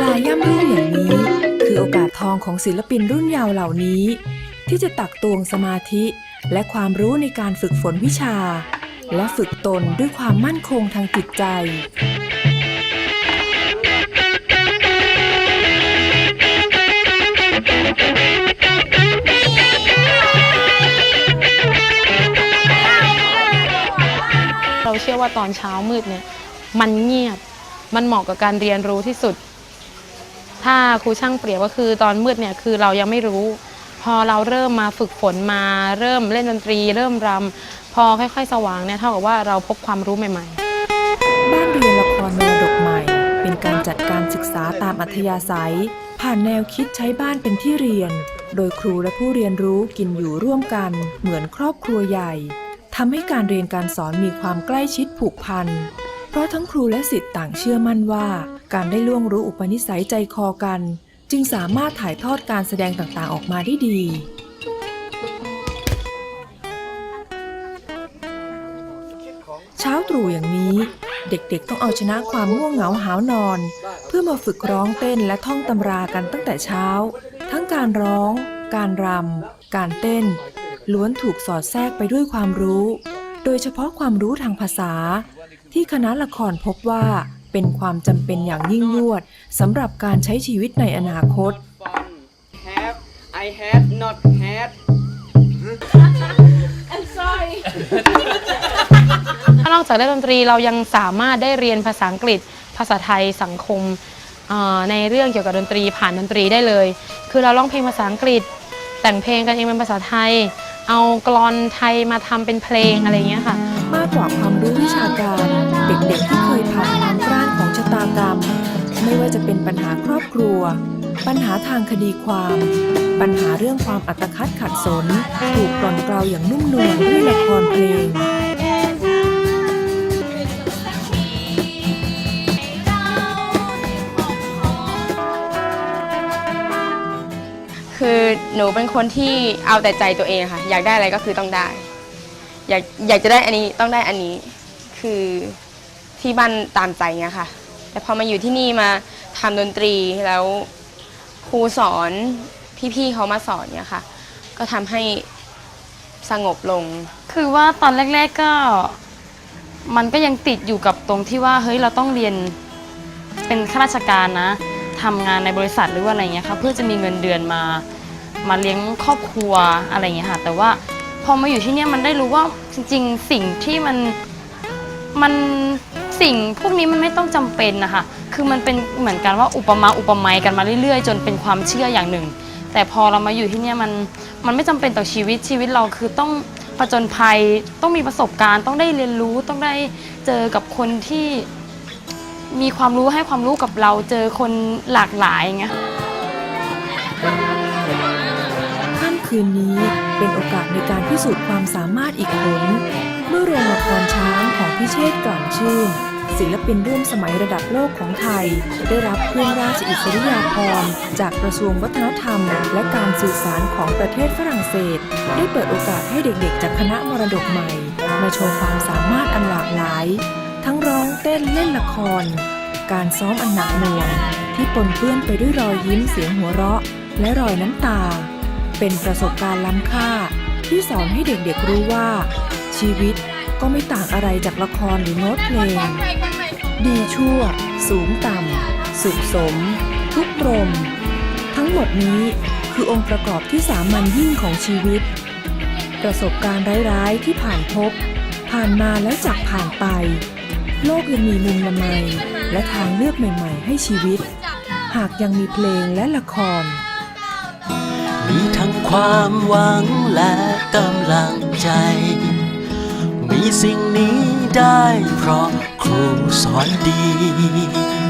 ลาย่ำรุ่งอย่างนี้ คือโอกาสทองของศิลปินรุ่นเยาว์เหล่านี้ ที่จะตักตวงสมาธิและความรู้ในการฝึกฝนวิชา และฝึกตนด้วยความมั่นคงทางจิตใจเราเชื่อว่าตอนเช้ามืดเนี่ย มันเงียบ มันเหมาะกับการเรียนรู้ที่สุด ถ้าครูช่างเปรียบก็คือตอนมืดเนี่ยคือเรายังไม่รู้ พอเราเริ่มมาฝึกฝนมาเริ่มเล่นดนตรี เริ่มรำพอค่อย ๆ สว่างเนี่ยเท่ากับว่าเราพบความรู้ใหม่ๆบ้านเรียนละครมรดกใหม่ เป็นการจัดการศึกษาตามอัธยาศัย ผ่านแนวคิดใช้บ้านเป็นที่เรียน โดยครูและผู้เรียนรู้กินอยู่ร่วมกัน เหมือนครอบครัวใหญ่ทำให้การเรียนการสอนมีความใกล้ชิดผูกพัน เพราะทั้งครูและศิษย์ต่างเชื่อมั่นว่า การได้ล่วงรู้อุปนิสัยใจคอกัน จึงสามารถถ่ายทอดการแสดงต่างๆออกมาได้ดีเช้าตรู่อย่างนี้ เด็กๆต้องเอาชนะความง่วงเหงาหาวนอน เพื่อมาฝึกร้องเต้นและท่องตำรากันตั้งแต่เช้า ทั้งการร้อง การรำการเต้น ล้วนถูกสอดแทรกไปด้วยความรู้ โดยเฉพาะความรู้ทางภาษา ที่คณะละครพบว่าเป็นความจำเป็นอย่างยิ่งยวดสำหรับการใช้ชีวิตในอนาคต have I have not had ถ้านอกจากเล่นดนตรีเรายังสามารถได้เรียนภาษาอังกฤษ ภาษาไทยสังคมเอ่อในเรื่องเกี่ยวกับดนตรีผ่านดนตรีได้เลย คือเราร้องเพลงภาษาอังกฤษ แต่งเพลงกันเองเป็นภาษาไทย เอากลอนไทยมาทำเป็นเพลงอะไรอย่างเงี้ยค่ะ มากกว่าความรู้วิชาการ กรรม ไม่ว่าจะเป็นปัญหาครอบครัว ปัญหาทางคดีความ ปัญหาเรื่องความอัตคัดขัดสน ถูกกล่อนเกลาอย่างนุ่มนวลด้วยละครเพลงคือหนูเป็นคนที่เอาแต่ใจตัวเองค่ะ อยากได้อะไรก็คือต้องได้ อยากอยากจะได้อันนี้ต้องได้อันนี้ คือที่บ้านตามใจเงี้ยค่ะ แต่พอมาอยู่ที่นี่มาทำดนตรีแล้วครูสอนพี่ๆเขามาสอนเนี่ยค่ะ ก็ทำให้สงบลง คือว่าตอนแรก ๆก็มันก็ยังติดอยู่กับตรงที่ว่าเฮ้ยเราต้องเรียนเป็นข้าราชการนะทำงานในบริษัทหรือว่าอะไรเงี้ยค่ะเพื่อจะมีเงินเดือนมามาเลี้ยงครอบครัวอะไรเงี้ยค่ะ แต่ว่าพอมาอยู่ที่เนี่ยมันได้รู้ว่าจริง ๆ สิ่งที่มันมัน สิ่งพวกนี้มันไม่ต้องจำเป็นนะคะคือมันเป็นเหมือนกันว่าอุปมาอุปไมยกันมาเรื่อยๆ จนเป็นความเชื่ออย่างหนึ่ง แต่พอเรามาอยู่ที่เนี่ยมันมันไม่จำเป็นต่อชีวิตชีวิตเราคือต้องผจญภัยต้องมีประสบการณ์ต้องได้เรียนรู้ต้องได้เจอกับคนที่มีความรู้ให้ความรู้กับเราเจอคนหลากหลายอย่างเงี้ยค่ำคืนนี้เป็นโอกาสในการพิสูจน์ความสามารถอีกหนเมื่อโรงละคร พิเชษฐ์กลั่นชื่น ศิลปินร่วมสมัยระดับโลกของไทย ได้รับเครื่องราชอิสริยาภรณ์จากกระทรวงวัฒนธรรม และการสื่อสารของประเทศฝรั่งเศส ได้เปิดโอกาสให้เด็กๆ จากคณะมรดกใหม่ มาโชว์ความสามารถอันหลากหลาย ทั้งร้องเต้นเล่นละคร การซ้อมอันหนักหน่วง ที่ปนเปื้อนไปด้วยรอยยิ้มเสียงหัวเราะ และรอยน้ำตา เป็นประสบการณ์ล้ำค่า ที่สอนให้เด็กๆรู้ว่า ชีวิต ก็ไม่ต่างอะไรจากละครหรือโน้ตเพลง ดีชั่ว สูงต่ำ สุขสม ทุกตรม ทั้งหมดนี้คือองค์ประกอบที่สามัญยิ่งของชีวิต ประสบการณ์ร้ายๆที่ผ่านพบ ผ่านมาแล้วจากผ่านไป โลกยังมีมุมละไมและทางเลือกใหม่ ๆ ให้ชีวิต หากยังมีเพลงและละคร มีทั้งความหวังและกำลังใจ สิ่งนี้ได้เพราะครูสอนดี